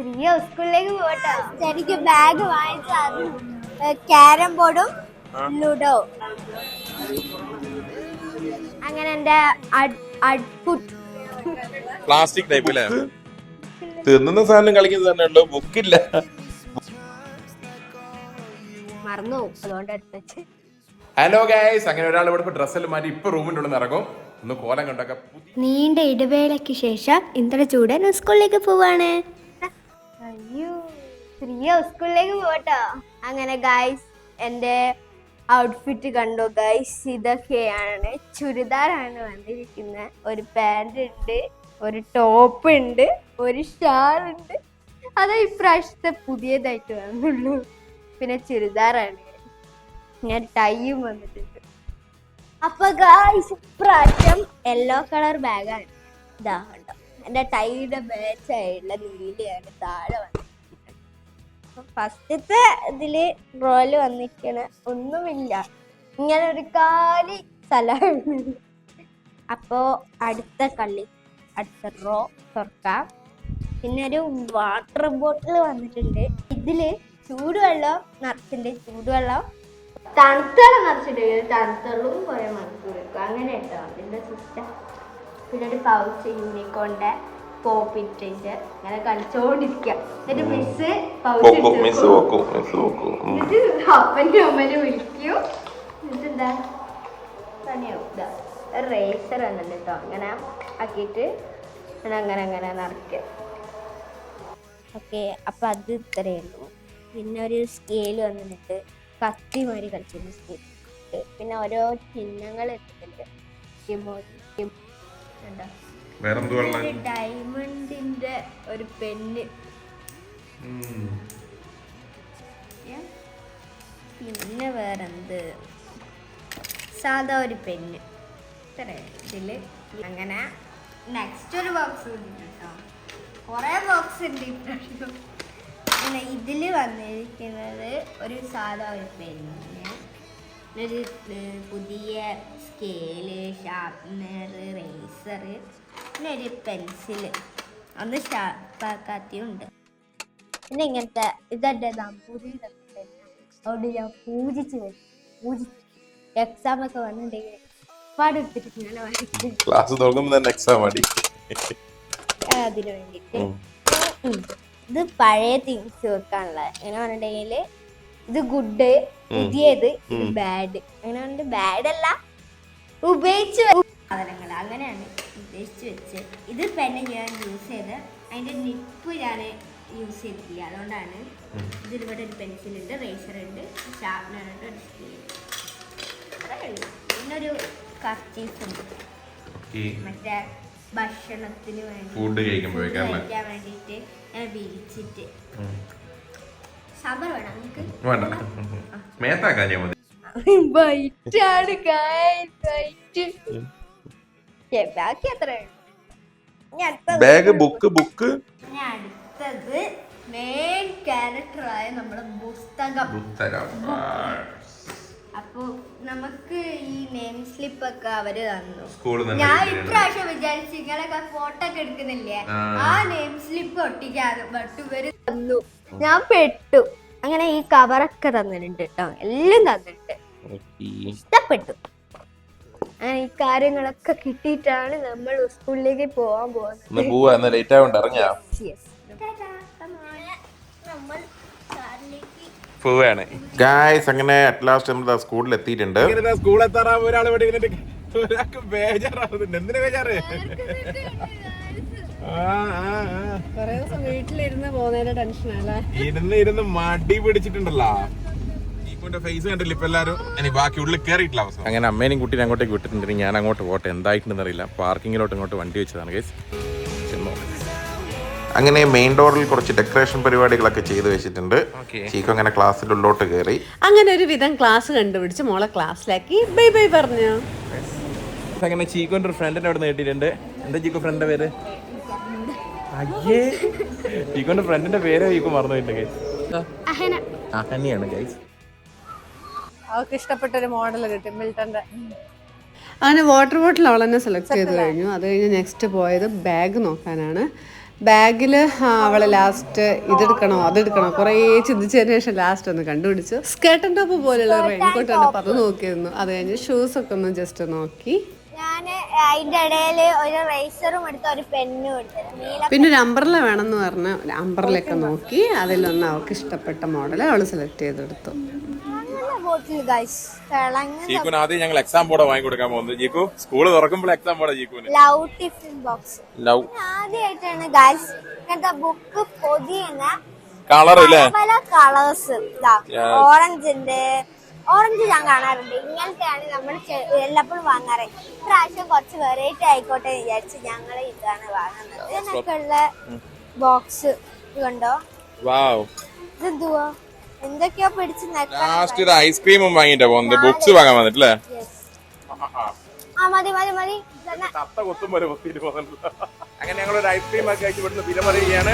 പ്രിയ സ്കൂളിലേക്ക് പോട്ടോ എനിക്ക് ബാഗ് വാങ്ങിച്ചു ക്യാരം ബോർഡും ലുഡോ അങ്ങനെ എന്റെ പ്ലാസ്റ്റിക് ടൈപ്പ് അല്ലേ തിന്നുന്ന സാധനം കളിക്കുന്ന തന്നെ ഉണ്ടോ ബുക്കില്ല മറന്നു. അതുകൊണ്ട് എടുത്ത് ഹലോ ഗൈസ് അങ്ങനെ ഒരാൾ ഇവിടെ ഇപ്പൊ ഡ്രസ്സിൽ മാറ്റി ഇപ്പൊ റൂമിന്റെ ഉള്ളിൽ ഇറങ്ങും. ഒന്ന് കോലം കണ്ടൊക്കെ. നീണ്ട ഇടവേളയ്ക്ക് ശേഷം ഇന്ദ്രചൂടൻ ചൂടൻ സ്കൂളിലേക്ക് പോവാണ്. സ്കൂളിലേക്ക് പോട്ടോ അങ്ങനെ ഗൈസ് എന്റെ ഔട്ട്ഫിറ്റ് കണ്ടു ഗൈസ് ഇതൊക്കെയാണ്. ചുരിദാറാണ് വന്നിരിക്കുന്നത്. ഒരു പാന്റ് ഉണ്ട് ഒരു ടോപ്പ് ഉണ്ട് ഒരു ഷാൾ ഉണ്ട്. അത് ഇപ്രാവശ്യത്തെ പുതിയതായിട്ട് വന്നുള്ളൂ. പിന്നെ ചുരിദാറാണ്. ഞാൻ ടൈയും വന്നിട്ടുണ്ട്. അപ്പൊ ഗായ്സ് ഇപ്രാവശ്യം യെല്ലോ കളർ ബാഗാണ് ഇതാ കണ്ടോ. എന്റെ ടൈയുടെ ബാച്ചായുള്ള നീലയാണ് താഴെ വന്നിരിക്കുന്നത്. ഫസ്റ്റത്തെ ഇതിൽ റോൽ വന്നിരിക്കണ. ഒന്നുമില്ല. ഇങ്ങനെ ഒരു കാലി സ്ഥലമാണ്. അപ്പോ അടുത്ത കള്ളി അടുത്ത റോ തുറക്കാം പിന്നെ ഒരു വാട്ടർ ബോട്ടിൽ വന്നിട്ടുണ്ട്. ഇതിൽ ചൂടുവെള്ളം നിറച്ചിട്ടുണ്ട്. ചൂടുവെള്ളം തണുത്തവെള്ളം നിറച്ചിട്ടുണ്ട്. തണുത്തവെള്ളവും കുറെ മണിക്കൂർ അങ്ങനെ കേട്ടോ അതിന്റെ സിസ്റ്റം പിന്നെ ഒരു പൗച്ച് യൂണിക്കോണിന്റെ പോപ്പിറ്റിന്റെ അങ്ങനെ കളിച്ചോണ്ടിരിക്കുക എന്നിട്ട് മിസ് പൗച്ച്. എന്നിട്ട് അപ്പന്റെ അമ്മനെ വിളിക്കൂ. എന്നിട്ട് എന്താ? തന്നെയാവും ഇതാ റേസർ വന്നിട്ടുണ്ട് കേട്ടോ അങ്ങനെ ആക്കിയിട്ട് ഞാൻ അങ്ങനെ അങ്ങനെ നിറയ്ക്കുക ഓക്കെ അപ്പം അത് ഇത്രയേ ഉള്ളൂ. പിന്നെ ഒരു സ്കെയിൽ വന്നിട്ട് കത്തി മാതിരി കളിച്ചു സ്കെയിൽ പിന്നെ ഓരോ ചിഹ്നങ്ങൾ എന്താ വേറെന്ത് വെള്ളം ഡയമണ്ടിന്റെ ഒരു പെന്ന്. പിന്നെ വേറെന്ത്? സാധാ ഒരു പെന്ന്. ഇത്ര ഇതിൽ. അങ്ങനെ നെക്സ്റ്റ് ഒരു ബോക്സ് ഉണ്ട് കേട്ടോ. കുറേ ബോക്സ് ഉണ്ട് ഇപ്രാവശ്യം ഇതിൽ ഇതിൽ വന്നിരിക്കുന്നത് ഒരു സാധാ ഒരു പെന്ന്. ഒരു പുതിയ സ്കെയിൽ ഷാർപ്നർ റേസർ പിന്നെ ഒരു പെൻസിൽ ഒന്ന് ഷാർപ്പാക്കാത്തിയും ഉണ്ട്. പിന്നെ ഇങ്ങനത്തെ ഇതെന്റെ നമ്പൂതിരിയുടെ അതുകൊണ്ട് ഞാൻ പൂജിച്ച് വരും പൂജിച്ച് എക്സാം ഒക്കെ വന്നിട്ടുണ്ടെങ്കിൽ വരയ്ക്കും ക്ലാസ് തന്നെ എക്സാം അടി. അതിനു വേണ്ടിയിട്ട് ഇത് പഴയ തിങ്സ് വെക്കാനുള്ള എങ്ങനെ പറഞ്ഞിട്ടുണ്ടെങ്കിൽ ഇത് ഗുഡ് പുതിയത് ഇത് ബാഡ് അങ്ങനെ ബാഡ് അല്ല. ഉപയോഗിച്ച് സാധനങ്ങൾ അങ്ങനെയാണ് ഉദ്ദേശിച്ച് വെച്ച്. ഇത് പെണ്ണ് ഞാൻ യൂസ് ചെയ്ത് അതിന്റെ നിപ്പ് ഞാൻ യൂസ് ചെയ്തിട്ടില്ല. അതുകൊണ്ടാണ് ഇതിലൂടെ ഒരു പെൻസിലുണ്ട് റേസർ ഉണ്ട് ഷാർപ്നർ ഉണ്ട് ഒരു സ്കെയിൽ പിന്നൊരു പിന്നെ ഉണ്ട്. മറ്റേ ഭക്ഷണത്തിന് വേണ്ടി ഫുഡ് കഴിക്കാൻ വേണ്ടിയിട്ട് ഞാൻ വിരിച്ചിട്ട് വേണ്ട. മേത്താക്കാൻ കാര്യം മതി. വൈറ്റാണ് വൈറ്റ് ബാക്കി അടുത്തത് ബാഗ് ബുക്ക് ബുക്ക് അടുത്തത് മെയിൻ ക്യാരക്ടറായ നമ്മുടെ പുസ്തകം പുസ്തകം അപ്പൊ നമുക്ക് ഈ നെയിം സ്ലിപ്പ് ഒക്കെ അവർ തന്നു. സ്കൂളിൽ ഞാൻ ഇപ്രാവശ്യം വിചാരിച്ചു നിങ്ങളൊക്കെ ഫോട്ടോ ഒക്കെ എടുക്കുന്നില്ലേ? ആ. നെയിം സ്ലിപ്പ് ഒട്ടിക്കാതെ ബട്ട് ഇവർ തന്നു. ഞാൻ പെട്ടു. അങ്ങനെ ഈ കവറൊക്കെ തന്നിട്ടുണ്ട് കേട്ടോ എല്ലാം തന്നിട്ടുണ്ട്. ഇഷ്ടപ്പെട്ടു. അങ്ങനെ ഈ കാര്യങ്ങളൊക്കെ കിട്ടിയിട്ടാണ് നമ്മൾ സ്കൂളിലേക്ക് പോവാൻ പോകുന്നത്. നമ്മൾ പോവാണ്. ഗായ്സ് അങ്ങനെ അറ്റ് ലാസ്റ്റ് നമ്മൾ സ്കൂളിൽ എത്തിയിട്ടുണ്ട്. സ്കൂളിൽ എത്താറാ? ഒരാൾ ഇവിടെ ഇരുന്നിട്ട് ഒരാൾക്ക് ബേജാറാവുന്നുണ്ട്. എന്തിനാ ബേജാറ്? ഇരുന്ന് ഇരുന്ന് മടി പിടിച്ചിട്ടുണ്ടല്ലോ. ഫേസ് കണ്ടില്ല ഇപ്പൊ എല്ലാരും? ഇനി ബാക്കി ഉള്ളിൽ കയറിയിട്ടില്ല അവസ്ഥ അങ്ങനെ അമ്മേനും കുട്ടീനെ അങ്ങോട്ടേക്ക് വിട്ടിട്ടുണ്ടെങ്കിൽ ഞാൻ അങ്ങോട്ട് പോട്ടെ? എന്തായിട്ടുണ്ടെന്നറിയില്ല പാർക്കിങ്ങിലോട്ട് ഇങ്ങോട്ട് വണ്ടി വെച്ചതാണ് ഗൈസ് അങ്ങനെ മെയിൻ ഡോറിൽ കുറച്ച് ഡെക്കറേഷൻ പരിപാടികളൊക്കെ ചെയ്തു വെച്ചിട്ടുണ്ട്. ചീക്കോ അങ്ങനെ ക്ലാസ്സിൽ ഉള്ളോട്ട് കയറി അങ്ങനെ ഒരു വിധം ക്ലാസ് കണ്ടുപിടിച്ച് മോളെ ക്ലാസ്സിലാക്കി ബൈ ബൈ പറഞ്ഞു. അങ്ങനെ ചീക്കോന്റെ ഒരു ഫ്രണ്ടിന്റെ അവിടെ നേടിയിട്ടുണ്ട് എന്താ ചീക്കോ ഫ്രണ്ടിന്റെ പേര്? അയ്യേ. ചീക്കോന്റെ ഫ്രണ്ടിന്റെ പേര് ചീക്കോ മറന്നു പോയിട്ടുണ്ട് അഹനയാണ് ഗൈസ് അവൾക്ക് ഇഷ്ടപ്പെട്ട ഒരു മോഡൽ കിട്ടി മിൽട്ടന്റെ അങ്ങനെ വാട്ടർ ബോട്ടിൽ അവൾ തന്നെ സെലക്ട് ചെയ്ത് കഴിഞ്ഞു. അത് കഴിഞ്ഞ് നെക്സ്റ്റ് പോയത് ബാഗ് നോക്കാനാണ്. ബാഗിൽ അവളെ ലാസ്റ്റ് ഇതെടുക്കണോ അതെടുക്കണോ കുറേ ചിന്തിച്ചതിന് ശേഷം ലാസ്റ്റ് ഒന്ന് കണ്ടുപിടിച്ചു. സ്കേർട്ടൻ ടോപ്പ് പോലെയുള്ള റെയിൻകോട്ട് കണ്ടപ്പോൾ അത് നോക്കിയിരുന്നു. അത് കഴിഞ്ഞ് ഷൂസ് ഒക്കെ ഒന്ന് ജസ്റ്റ് നോക്കി. അതിന്റെ ഒരു റേസറും എടുത്ത് ഒരു പെന്നും എടുത്തു. പിന്നെ ഒരു അംബ്രല വേണമെന്ന് പറഞ്ഞ് അംബ്രലൊക്കെ നോക്കി. അതിലൊന്ന് അവൾക്ക് ഇഷ്ടപ്പെട്ട മോഡൽ അവൾ സെലക്ട് ചെയ്തെടുത്തു. ബോട്ടിൽ ഗൈസ് ജീക്കുന് ആദ്യം ഞങ്ങൾ എക്സാം ബോർഡ് വാങ്ങി കൊടുക്കാൻ പോകുന്നത്. ജീക്കു സ്കൂൾ തുറക്കുമ്പോൾ എക്സാം ബോർഡ് ജീക്കുന് ലവ് ടിഫിൻ ബോക്സ് ലവ് ആദ്യമായിട്ടാണ് ഗൈസ് ഇങ്ങനത്തെ ബുക്ക് പൊതിയുന്ന കളർ ഇല്ലേ? പല കളേഴ്സ് ഓറഞ്ചിന്റെ ഓറഞ്ച് ഞാൻ കാണാറുണ്ട്. ഇങ്ങനത്തെയാണ് നമ്മൾ എല്ലപ്പോഴും വാങ്ങാറ്. ഇപ്രാവശ്യം കുറച്ച് വെറൈറ്റി ആയിക്കോട്ടെ വിചാരിച്ച് ഞങ്ങൾ ഇതാണ് വാങ്ങുന്നത്. ഇതിനൊക്കെ ഉള്ള ബോക്സ് കണ്ടോ വാവ് ഇതെന്തുവാ? എന്തൊക്കെയോ പിടിച്ച് ലാസ്റ്റ് ഒരു ഐസ്ക്രീമും വാങ്ങിട്ടാ പോകുന്നത്. ബുക്സ് വാങ്ങാൻ വന്നിട്ടില്ലേ? ആ മതി മതി മതി. തത്ത കൊത്തുമ്പോ ഒരു കൊത്തിയിട്ട് പോകുന്നുണ്ടല്ലോ അങ്ങനെ ഞങ്ങൾ ഒരു ഐസ്ക്രീം ഒക്കെ കഴിച്ച് ഇവിടുന്ന് വില പറയുകയാണ്